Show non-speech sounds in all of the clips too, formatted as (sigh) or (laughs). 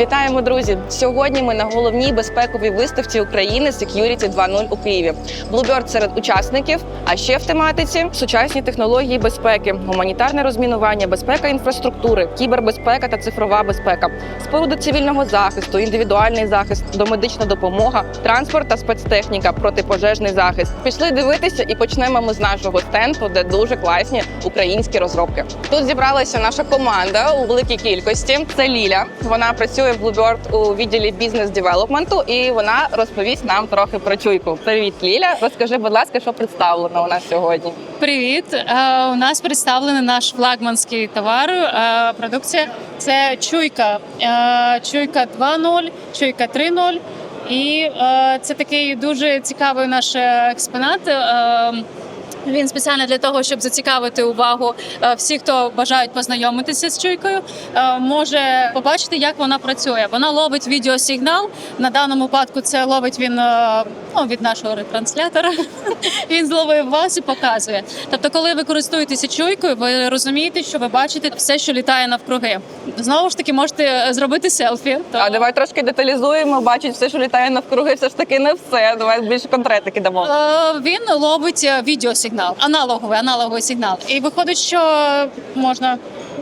Вітаємо, друзі! Сьогодні ми на головній безпековій виставці України Security 2.0 у Києві. Bluebird серед учасників, а ще в тематиці сучасні технології безпеки, гуманітарне розмінування, безпека інфраструктури, кібербезпека та цифрова безпека, споруди цивільного захисту, індивідуальний захист, домедична допомога, транспорт та спецтехніка, протипожежний захист. Пішли дивитися і почнемо ми з нашого стенду, де дуже класні українські розробки. Тут зібралася наша команда у великій кількості. Це Ліля. Вона працює в Bluebird у відділі бізнес-девелопменту, і вона розповість нам трохи про чуйку. Привіт, Ліля. Розкажи, будь ласка, що представлено у нас сьогодні. Привіт! Е, У нас представлений наш флагманський товар. е, Продукція це чуйка. Е, Чуйка 2.0, чуйка 3.0. І це такий дуже цікавий наш експонат. Е, Він спеціально для того, щоб зацікавити увагу е, всіх, хто бажають познайомитися з чуйкою, е, може побачити, як вона працює. Вона ловить відеосигнал. На даному випадку це ловить він ну, від нашого ретранслятора. (laughs) Він зловив вас і показує. Тобто, коли ви користуєтеся чуйкою, ви розумієте, що ви бачите все, що літає навкруги. Знову ж таки, можете зробити селфі. То... А давай трошки деталізуємо. Бачить все, що літає навкруги, все ж таки не все. Давай більше конкретики дамо. Е, Він ловить е, відеосигнал, аналоговий, аналоговий сигнал. І виходить, що можна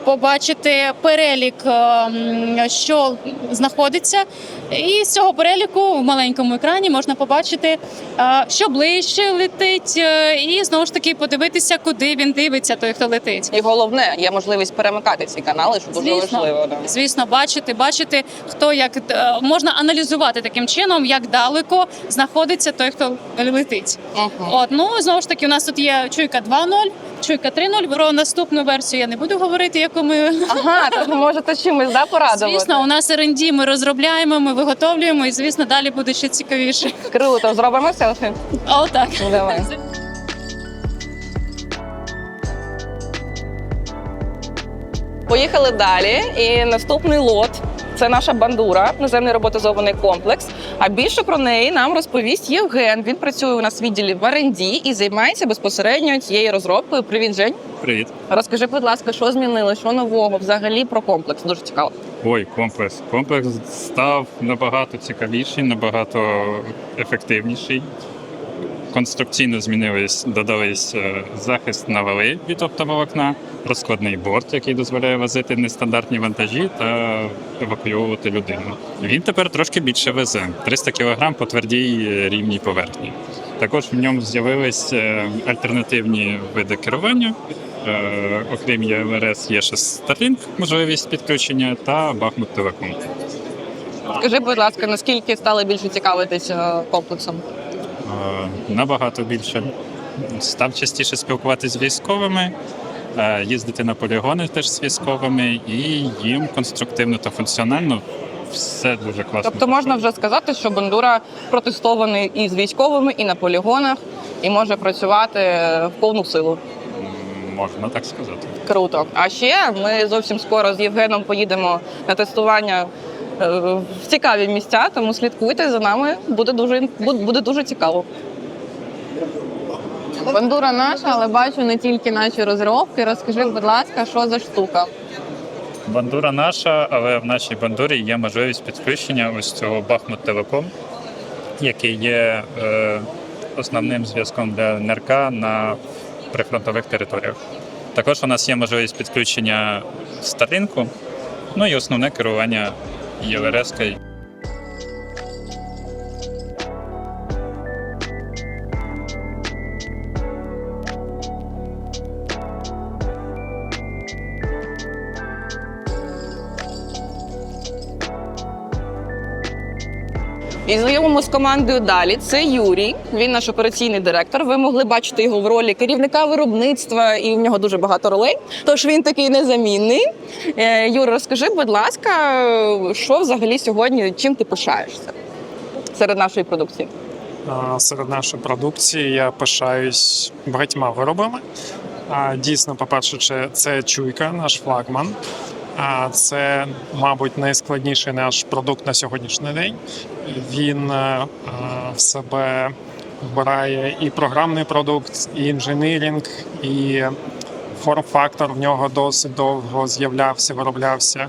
побачити перелік, е, що знаходиться. І з цього переліку в маленькому екрані можна побачити, е, що ближче летить, е, і знову ж таки подивитися, куди він дивиться, той, хто летить. І головне, є можливість перемикати ці канали, що дуже Звісно. важливо. Да. Звісно, бачити, бачити, хто як можна аналізувати таким чином, як далеко знаходиться той, хто летить. Мгм. От ну знову ж таки, у нас тут є чуйка 2.0, чуйка 3.0. Про наступну версію я не буду говорити, яку ми Ага, то ви можете чимось да, порадувати. звісно. У нас R&D ми розробляємо, ми виготовлюємо, і звісно, далі буде ще цікавіше. Круто, зробимо селфі. О, так. Ну, давай. (laughs) Поїхали далі. І наступний лот це наша бандура, наземний роботизований комплекс. А більше про неї нам розповість Євген. Він працює у нас в відділі в R&D і займається безпосередньо цією розробкою. Привіт, Жень. Привіт. Розкажи, будь ласка, що змінили, що нового взагалі про комплекс. Дуже цікаво. Ой, комплекс. Комплекс став набагато цікавіший, набагато ефективніший. Конструкційно змінились, додались е, захист на вали від оптоволокна, розкладний борт, який дозволяє возити нестандартні вантажі та евакуювати людину. Він тепер трошки більше везе 300 кг по твердій е, рівній поверхні. Також в ньому з'явились е, альтернативні види керування. Окрім ЄМРС є ще Starlink, можливість підключення та Бахмут Телеком. Скажи, будь ласка, наскільки стали більше цікавитися комплексом? Е, Набагато більше став частіше спілкуватися з військовими, е, їздити на полігони теж з військовими, і їм конструктивно та функціонально все дуже класно. Тобто можна вже сказати, що бандура протестований і з військовими, і на полігонах, і може працювати в повну силу. Можна так сказати. Круто. А ще ми зовсім скоро з Євгеном поїдемо на тестування е, цікаві місця, тому слідкуйте за нами. Буде дуже буде дуже цікаво. Бандура наша, але бачу не тільки наші розробки. Розкажи, будь ласка, що за штука? Бандура наша, але в нашій бандурі є можливість підключення ось цього Бахмут Телеком, який є е, основним зв'язком для НРК на прифронтових територіях. Також у нас є можливість підключення Starlink, ну і основне керування ЄЛРС. І знайомимо з командою далі. Це Юрій. Він наш операційний директор. Ви могли бачити його в ролі керівника виробництва, і в нього дуже багато ролей. Тож він такий незамінний. Е, Юра, розкажи, будь ласка, що взагалі сьогодні, чим ти пишаєшся серед нашої продукції? Серед нашої продукції я пишаюсь багатьма виробами. Дійсно, по-перше, це- це чуйка, наш флагман. А це, мабуть, найскладніший наш продукт на сьогоднішній день. Він е, в себе вбирає і програмний продукт, і інженірінг, і форм-фактор в нього досить довго з'являвся, вироблявся.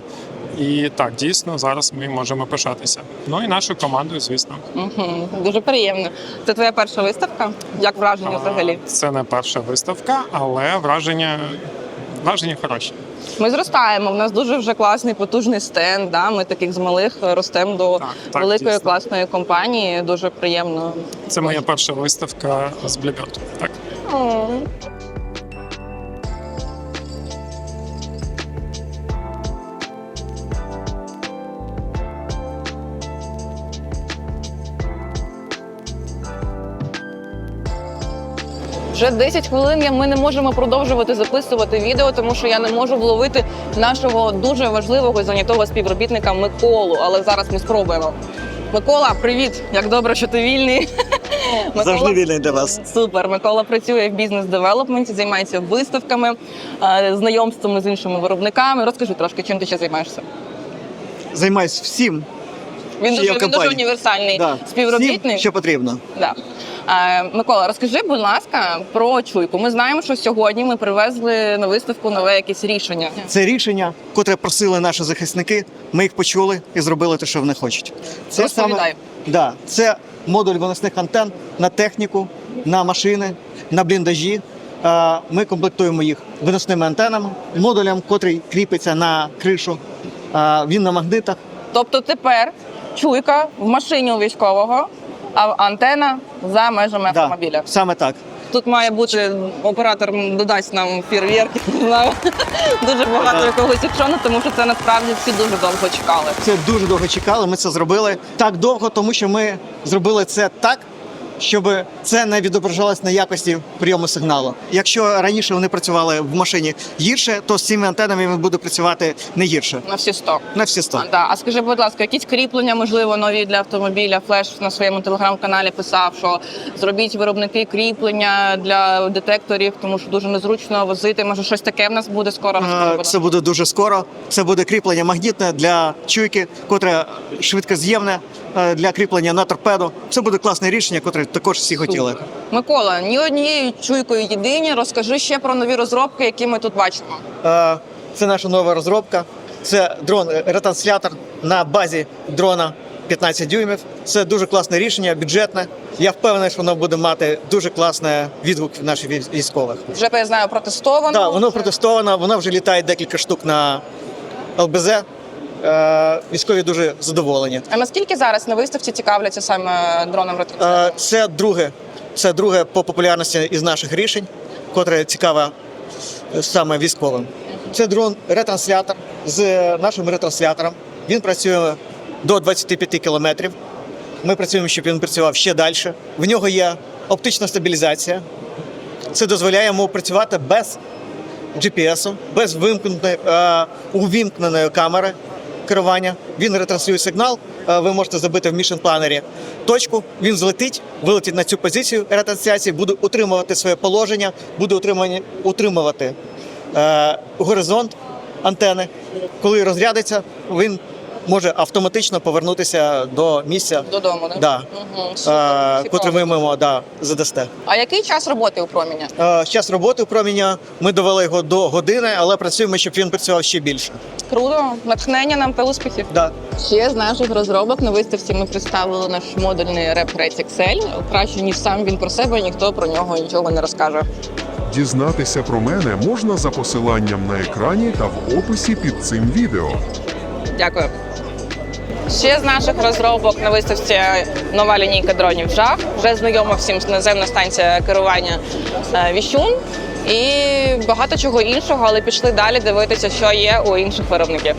І так, дійсно, зараз ми можемо пишатися. Ну і нашою командою, звісно. Угу. Дуже приємно. Це твоя перша виставка? Як враження взагалі? Це не перша виставка, але враження, враження хороші. Ми зростаємо. У нас дуже вже класний потужний стенд. Да? Ми таких з малих ростемо до Так, так, великої дійсно. класної компанії. Дуже приємно. Це моя перша виставка з Bluebird. Так. О. Вже 10 хвилин ми не можемо продовжувати записувати відео, тому що я не можу вловити нашого дуже важливого і зайнятого співробітника Миколу. Але зараз ми спробуємо. Микола, привіт! Як добре, що ти вільний. (laughs) Микола- Завжди вільний для вас. Супер. Микола працює в бізнес-девелопменті, займається виставками, е, знайомствами з іншими виробниками. Розкажи трошки, чим ти ще займаєшся? Займаюсь всім. Він дуже, в він дуже компанії. універсальний Да. співробітник. Всім, що потрібно. Да. Е, Микола, розкажи, будь ласка, про чуйку. Ми знаємо, що сьогодні ми привезли на виставку нове якесь рішення. Це рішення, котре просили наші захисники. Ми їх почули і зробили те, що вони хочуть. Це Розповідай. да, це модуль виносних антен на техніку, на машини, на бліндажі. Е, Ми комплектуємо їх виносними антенами, модулем, котрий кріпиться на кришу. Е, Він на магнитах. Тобто тепер чуйка в машині у військового, а антена за межами автомобіля. Саме так. Тут має бути оператор додасть нам фірвірки, не знаю. (laughs) Дуже багато Да. якогось екшону, тому що це насправді всі дуже довго чекали. Це дуже довго чекали. Ми це зробили так довго, тому що ми зробили це так, щоб це не відображалось на якості прийому сигналу. Якщо раніше вони працювали в машині гірше, то з цими антенами він буде працювати не гірше. На всі 100. На всі 100. А, да. а скажи, будь ласка, якісь кріплення, можливо, нові для автомобіля. Флеш на своєму телеграм-каналі писав, що зробіть виробники кріплення для детекторів, тому що дуже незручно возити. Може, щось таке в нас буде скоро. Е, Це буде дуже скоро. Це буде кріплення магнітне для чуйки, котре швидкоз'ємне е, для кріплення на торпеду. Це буде класне рішення, котре також всі хотіли. Микола, ні однією чуйкою єдині. Розкажи ще про нові розробки, які ми тут бачимо. Е, Це наша нова розробка. Це дрон е, ретранслятор на базі дрона 15 дюймів. Це дуже класне рішення, бюджетне. Я впевнений, що воно буде мати дуже класний відгук від наших військових. Вже я знаю, протестовано. Так, воно протестовано, воно вже літає декілька штук на ЛБЗ. Е, Військові дуже задоволені. А наскільки зараз на виставці цікавляться саме дроном? Е, Це друге, це друге по популярності із наших рішень, котре цікаве е, саме військовим. Це дрон ретранслятор з нашим ретранслятором. Він працює до 25 кілометрів. Ми працюємо, щоб він працював ще далі. В нього є оптична стабілізація. Це дозволяє йому працювати без GPS, без вимкненої, е, увімкненої камери керування. Він ретранслює сигнал. е, Ви можете забити в мішен планері точку. Він злетить, вилетить на цю позицію ретрансляції, буде утримувати своє положення, буде утримувати, утримувати е, горизонт антени. Коли розрядиться, він може автоматично повернутися до місця, Додому, да? да, Угу, супер, котре ви цікаво. да, задасте. А який час роботи у проміня? Е, Час роботи у проміння ми довели його до години, але працюємо, щоб він працював ще більше. Круто, натхнення нам та успіхів. Да. Ще з наших розробок на виставці ми представили наш модульний реп XL. Краще ніж сам він про себе, ніхто про нього нічого не розкаже. Дізнатися про мене можна за посиланням на екрані та в описі під цим відео. Дякую. Ще з наших розробок на виставці нова лінійка дронів жах. Вже знайома всім наземна станція керування е, Віщун і багато чого іншого, але пішли далі дивитися, що є у інших виробників.